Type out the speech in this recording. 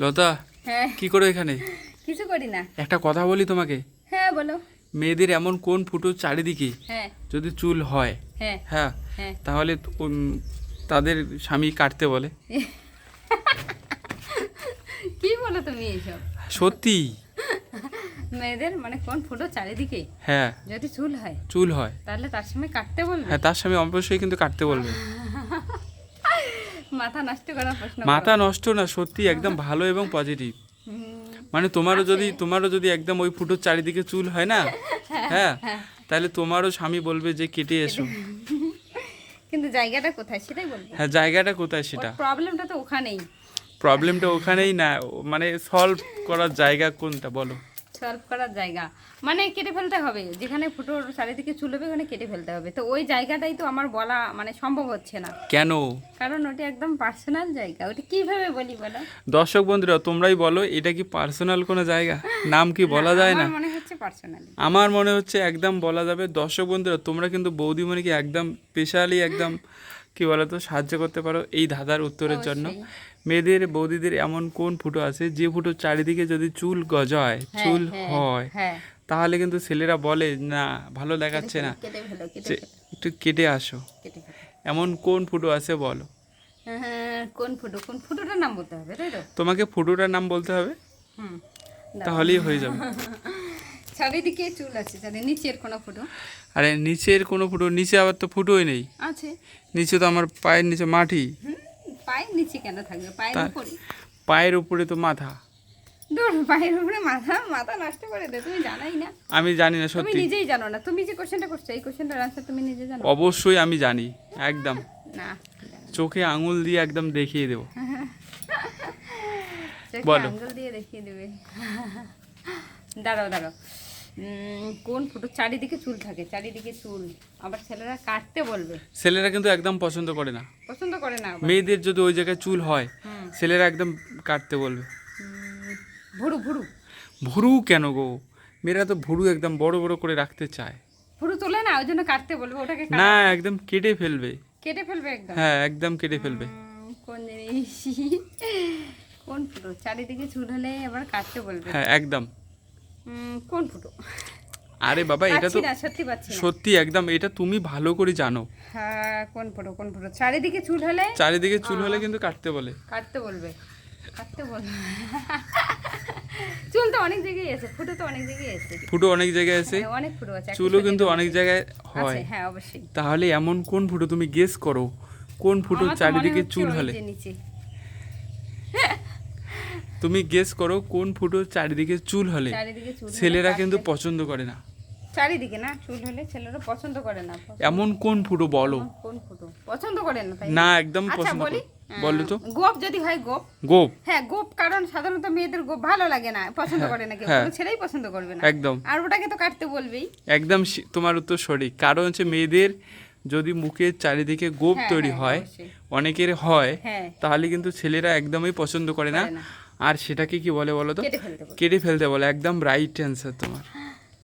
লতা হ্যাঁ। কি করো এখানে? কিছু করি না। একটা কথা বলি তোমাকে। হ্যাঁ বলো। মেয়েদের এমন কোন ফুটো চারিদিকে হ্যাঁ। যদি চুল হয়? হ্যাঁ। হ্যাঁ। হ্যাঁ। তাহলে তাদের স্বামী কাটতে বলে। কি বলো তুমি এইসব সত্যি? মেয়েদের মানে কোন ফুটো চারিদিকে হ্যাঁ। যদি চুল হয়? চুল হয়। তাহলে তার সময় কাটতে বলবে? হ্যাঁ তার স্বামী অবশ্যই কিন্তু কাটতে বলবে। মাথা নষ্ট করার প্রশ্ন মাথা নষ্ট না সত্যি একদম ভালো এবং পজিটিভ মানে তোমারও যদি তোমারও যদি একদম ওই ফুটোর চারিদিকে চুল হয় না হ্যাঁ তাহলে তোমারও স্বামী বলবে যে কেটে এসো। কিন্তু জায়গাটা কোথায় সেটাই বলবে। হ্যাঁ জায়গাটা কোথায় সেটা? প্রবলেমটা তো ওখানেই। প্রবলেমটা ওখানেই না মানে সলভ করার জায়গা কোনটা বলো? সলভ করার জায়গা। মানে কেটে ফেলতে হবে। যেখানে ফুটোর চারিদিকে চুলবে ওখানে কেটে ফেলতে হবে। তো ওই জায়গাটাই তো আমার বলা মানে সম্ভব হচ্ছে না। কেন? কারণ ওটা একদম পার্সোনাল জায়গা। ওটা কীভাবে বলি বলো? দর্শক বন্ধুরা তোমরাই বলো এটা কি পার্সোনাল কোনো জায়গা? নাম কি বলা যায় না? মনে হচ্ছে পার্সোনাল আমার মনে হচ্ছে একদম বলা যাবে দর্শক বন্ধুরা তোমরা কিন্তু বৌদিমণিকে একদম স্পেশালি একদম কি বলো তো সাহায্য করতে পারো এই ধাঁধার উত্তরের জন্য। মেয়েদের বৌদিদের এমন কোন ফুটো আছে? যে ফুটো চারিদিকে যদি চুল গজায় চুল হয় হ্যাঁ তাহলে কিন্তু ছেলেরা বলে না ভালো দেখাচ্ছে না। একটু কেটে আসো। এমন কোন ফুটো আছে বলো? হ্যাঁ, কোন ফুটো? কোন ফুটোটার নাম বলতে হবে তাই তো? তোমাকে ফুটোটার নাম বলতে হবে? হুম তাহলেই হয়ে যাবে। চারিদিকে চুল আছে চারি নিচের কোনো ফুটো? আরে নিচের কোনো ফুটো নিচে আবার তো ফুটোই নেই। আছে। নিচে তো আমার পায়ের নিচে মাটি। পায়ের নিচে কেন থাকবে? পায়ের উপরে পায়ের উপরে তো মাথা। দূর পায়ের উপরে মাথা মাথা নষ্ট করে দে তুমি জানাই না। আমি জানি না তুমি নিজেই জানো না তুমি যে কোশ্চেনটা করছ এই কোশ্চেনটার তুমি নিজে জানো। অবশ্যই আমি জানি একদম। না চোখে আঙুল দিয়ে একদম দেখিয়ে দেবো। চোখে বলো। আঙ্গুল দিয়ে দেখিয়ে দেবে। দাঁড়াও দাঁড়াও। কোন ফুটো? চারিদিকে চুল থাকে চারিদিকে চুল। আবার ছেলেরা কাটতে বলবে। ছেলেরা কিন্তু একদম পছন্দ করে না। পছন্দ করে না মেয়েদের যদি ওই জায়গায় চুল হয় ছেলেরা একদম কাটতে বলবে। ভুরু ভুরু। ভুরু কেন গো? মেয়েরা তো ভুরু একদম বড় বড় করে রাখতে চায়। ভুরু তোলে না ওই জন্য কাটতে বলবে ওটাকে না একদম কেটে ফেলবে। কেটে ফেলবে একদম? হ্যাঁ একদম কেটে ফেলবে। কোন জিনিস? কোন ফুটো? চারিদিকে চুল হলে আবার কাটতে বলবে। হ্যাঁ একদম। কোন ফুটো আরে বাবা এটা তো সত্যি পাচ্ছি সত্যি একদম এটা তুমি ভালো করে জানো। হ্যাঁ কোন ফুটো কোন ফুটো চারিদিকে চুল হলে? চারিদিকে চুল হলে কিন্তু কাটতে বলে। কাটতে বলবে। কাটতে বলবে। চুল তো অনেক জায়গায় আছে ফুটো তো অনেক জায়গায় আছে। ফুটো অনেক জায়গায় আছে। হ্যাঁ, অনেক ফুটো আছে চুলও কিন্তু অনেক জায়গায় হয়। হ্যাঁ অবশ্যই। তাহলে এমন কোন ফুটো তুমি গেস করো? কোন ফুটো চারিদিকে চুল হলে? নিচে। তুমি গেস করো কোন ফুটো চারিদিকে চুল হলে? চারিদিকে চুল হলে ছেলেরা কিন্তু পছন্দ করে না। চারিদিকে না চুল হলে ছেলেরা পছন্দ করে না এমন কোন ফুটো বলো? কোন ফুটো? পছন্দ করে না তাই না? একদম আচ্ছা পছন্দ বলি। তো। গোপ যদি হয় গোপ। গোপ? হ্যাঁ গোপ কারণ সাধারণত মেয়েদের গোপ ভালো লাগে না পছন্দ করে না কেউ। হ্যাঁ। ছেলেই পছন্দ করবে না। একদম। আর ওটাকে তো কাটতে বলবেই। একদম তোমার উত্তর সঠিক। কারণ হচ্ছে মেয়েদের যদি মুখের চারিদিকে গোপ হ্যাঁ, তৈরি হ্যাঁ, হয় অনেকের হয় হ্যাঁ। তাহলে কিন্তু ছেলেরা একদমই পছন্দ করে না। আর সেটাকে কি বলে বলো তো? কেটে ফেলতে বলো। একদম রাইট অ্যান্সার তোমার।